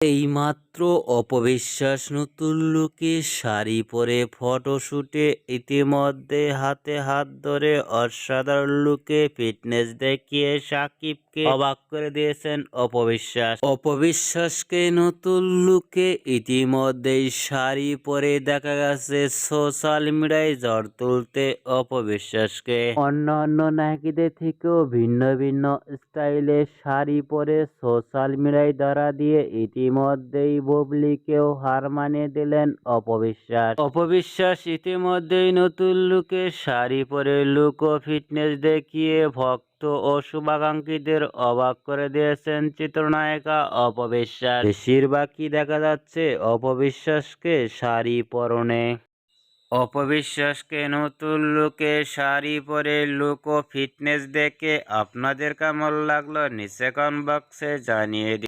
এইমাত্র অপবিশ্বাস নতুন লুকে শাড়ি পরে ফটোশুটে ইতিমধ্যে হাতে হাত ধরে অসাধারণ লুকে ফিটনেস দেখিয়ে সাকিবকে অবাক করে দিয়েছেন অপবিশ্বাস। অপবিশ্বাসকে নতুন লুকে ইতিমধ্যেই শাড়ি পরে দেখা গেছে সোশ্যাল মিডিয়ায় ঝড় তুলতে অপবিশ্বাসকে। অন্যান্য নায়িকাদের থেকেও ভিন্ন ভিন্ন স্টাইলে শাড়ি পরে সোশ্যাল মিডিয়ায় ধরা দিয়ে ইতিমধ্যেই বুবলিকেও হার মানিয়ে দিলেন অপবিশ্বাস। অপবিশ্বাস ইতিমধ্যেই নতুন লুকে শাড়ি পরে লুক ও ফিটনেস দেখিয়ে ভক্ত ও শুভাকাঙ্ক্ষীদের অবাক করে দিয়েছেন চিত্রনায়িকা অপবিশ্বাস। বেশিরভাগই দেখা যাচ্ছে অপবিশ্বাসকে শাড়ি পরনে। অপবিশ্বাসকে নতুন লুকে শাড়ি পরে লুক ও ফিটনেস দেখে আপনাদের কেমন লাগল নিচে কমেন্ট বক্সে জানিয়ে দিন।